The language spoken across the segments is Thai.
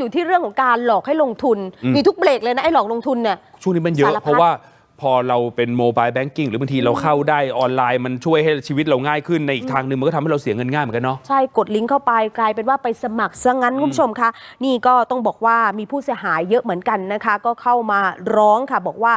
อยู่ที่เรื่องของการหลอกให้ลงทุนอืมมีทุกเบรกเลยนะไอ้หลอกลงทุนเนี่ย ช่วงนี้มันเยสารอะพัด เพราะว่าพอเราเป็นโมบายแบงกิ้งหรือบางทีเราเข้าได้ออนไลน์มันช่วยให้ชีวิตเราง่ายขึ้นในอีกทางหนึ่งมันก็ทำให้เราเสียเงินง่ายเหมือนกันเนาะ ใช่กดลิงก์เข้าไปกลายเป็นว่าไปสมัครซะงั้นคุณผู้ชมคะนี่ก็ต้องบอกว่ามีผู้เสียหายเยอะเหมือนกันนะคะ ก็เข้ามาร้องค่ะ บอกว่า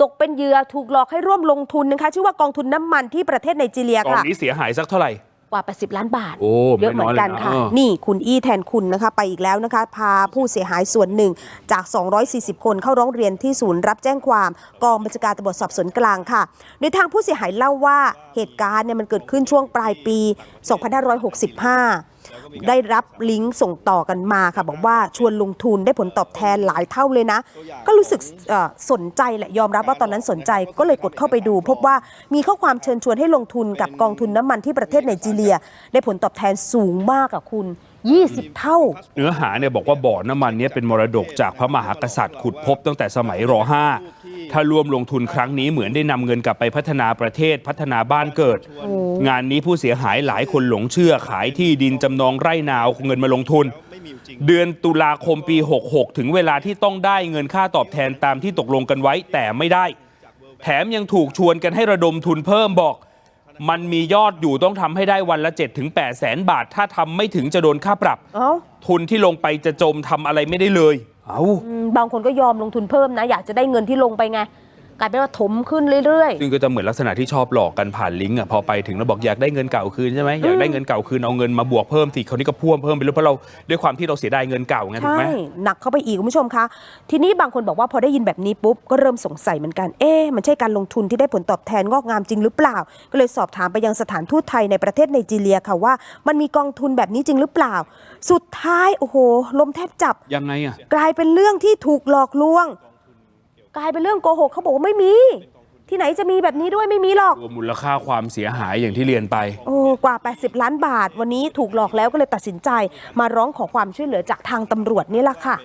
ตกเป็นเหยื่อถูกหลอกให้ร่วมลงทุนนะคะ ชื่อว่ากองทุนน้ำมันที่ประเทศไนจีเรียตอนค่ะ นี้เสียหายสักเท่าไหร่ กว่า 80 ล้านบาท โอ้เยอะเหมือนกันไม่น้อยเลยนะค่ะเออนี่คุณอี้แทนคุณนะคะ ไปอีกแล้วนะคะ พาผู้เสียหายส่วนหนึ่งจาก 240 คนเข้าร้องเรียนที่ศูนย์รับแจ้งความกองบัญชาการตำรวจสอบสวนกลางค่ะ โดยทางผู้เสียหายเล่าว่าเหตุการณ์เนี่ยมันเกิดขึ้นช่วงปลายปี 2565 ได้รับลิงก์ส่งต่อกันมาค่ะ บอกว่าชวนลงทุนได้ผลตอบแทนหลายเท่าเลยนะ ก็รู้สึกเอ่อสนใจแหละยอมรับว่าตอนนั้นสนใจก็เลยกดเข้าไปดู พบว่ามีข้อความเชิญชวนให้ลงทุนกับกองทุนน้ำมันที่ประเทศไนจีเรีย ได้ผลตอบแทนสูงมากอะคุณ20 เท่า เนื้อหาเนี่ยบอกว่าบ่อน้ำมันเนี้เป็นมรดกจากพระมหากษัตริย์ขุดพบตั้งแต่สมัยร .5 ถ้ารวมลงทุนครั้งนี้เหมือนได้นำเงินกลับไปพัฒนาประเทศพัฒนาบ้านเกิด งานนี้ผู้เสียหายหลายคนหลงเชื่อขายที่ดินจำนองไร่นาเอาเงินมาลงทุน เดือนตุลาคมปี 66 ถึงเวลาที่ต้องได้เงินค่าตอบแทนตามที่ตกลงกันไว้แต่ไม่ได้ แถมยังถูกชวนกันให้ระดมทุนเพิ่มบอก มันมียอดอยู่ต้องทำให้ได้วันละ 7-8ถึง8แสนบาท ถ้าทำไม่ถึงจะโดนค่าปรับ เอ้า ทุนที่ลงไปจะจมทำอะไรไม่ได้เลย เอาอืม บางคนก็ยอมลงทุนเพิ่มนะ อยากจะได้เงินที่ลงไปไง กลายเป็นว่าถมขึ้นเรื่อยซึ่งก็จะเหมือนลักษณะที่ชอบหลอกกันผ่านลิงก์อะพอไปถึงแล้วบอกอยากได้เงินเก่าคืนใช่ไหมอยากได้เงินเก่าคืนเอาเงินมาบวกเพิ่มสิเขาวนี่ก็พ่วงเพิ่มไปเรื่อยเพราะเราด้วยความที่เราเสียดายเงินเก่าไงๆถูกใช่ไหมหนักเข้าไปอีกคุณผู้ชมคะ ทีนี้บางคนบอกว่าพอได้ยินแบบนี้ปุ๊บก็เริ่มสงสัยเหมือนกันเอ๊ะมันใช่การลงทุนที่ได้ผลตอบแทนงอกงามจริงหรือเปล่า ก็เลยสอบถามไปยังสถานทูตไทยในประเทศไนจีเรียค่ะว่า มันมีกองทุนแบบนี้จริงหรือเปล่า สุดท้ายโอ้โหลมแทบจับยังไงอะกลายเป็นเรื่องที่ถูกหลอกลวง กลายเป็นเรื่องโกหกเขาบอกว่าไม่มี ที่ไหนจะมีแบบนี้ด้วยไม่มีหรอก รวมมูลค่าความเสียหายอย่างที่เรียนไป โอ้กว่า 80 ล้านบาท วันนี้ถูกหลอกแล้วก็เลยตัดสินใจ มาร้องขอความช่วยเหลือจากทางตำรวจนี่แหละค่ะ